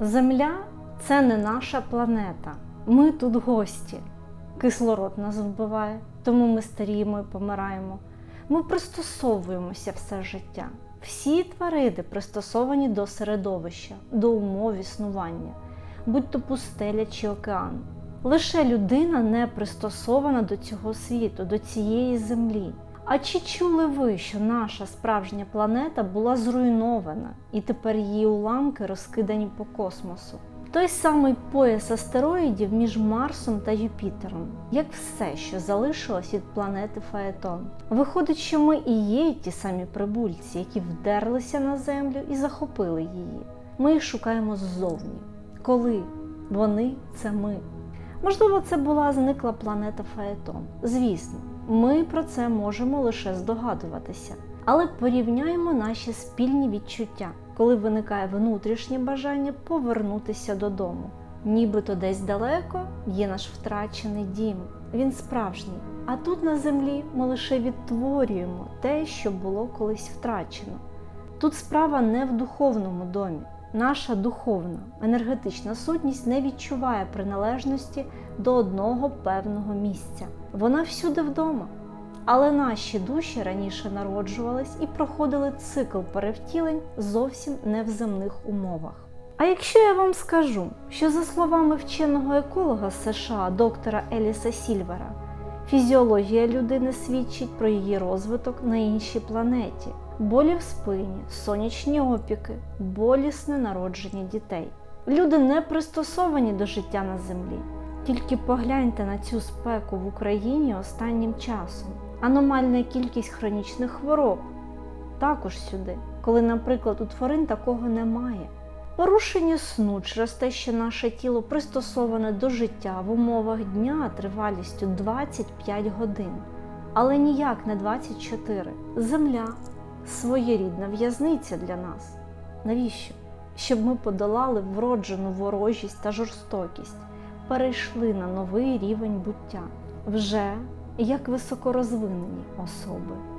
Земля це не наша планета. Ми тут гості. Кислород нас вбиває, тому ми старіємо і помираємо. Ми пристосовуємося все життя. Всі тварини пристосовані до середовища, до умов існування, будь то пустеля чи океан. Лише людина не пристосована до цього світу, до цієї землі. А чи чули ви, що наша справжня планета була зруйнована і тепер її уламки розкидані по космосу? Той самий пояс астероїдів між Марсом та Юпітером, як все, що залишилось від планети Фаетон. Виходить, що ми і є ті самі прибульці, які вдерлися на землю і захопили її. Ми їх шукаємо ззовні. Коли вони це ми. Можливо, це була зникла планета Фаетон. Звісно, ми про це можемо лише здогадуватися. Але порівняємо наші спільні відчуття, коли виникає внутрішнє бажання повернутися додому. Нібито десь далеко є наш втрачений дім. Він справжній. А тут на землі ми лише відтворюємо те, що було колись втрачено. Тут справа не в духовному домі. Наша духовна енергетична сутність не відчуває приналежності до одного певного місця. Вона всюди вдома. Але наші душі раніше народжувались і проходили цикл перевтілень зовсім не в земних умовах. А якщо я вам скажу, що за словами вченого еколога США доктора Еліса Сільвера, фізіологія людини свідчить про її розвиток на іншій планеті, болі в спині, сонячні опіки, болісне народження дітей. Люди не пристосовані до життя на землі. Тільки погляньте на цю спеку в Україні останнім часом. Аномальна кількість хронічних хвороб також сюди, коли, наприклад, у тварин такого немає. Порушення сну через те, що наше тіло пристосоване до життя в умовах дня тривалістю 25 годин, але ніяк не 24. Земля своєрідна в'язниця для нас. Навіщо? Щоб ми подолали вроджену ворожість та жорстокість, перейшли на новий рівень буття, вже як високорозвинені особи.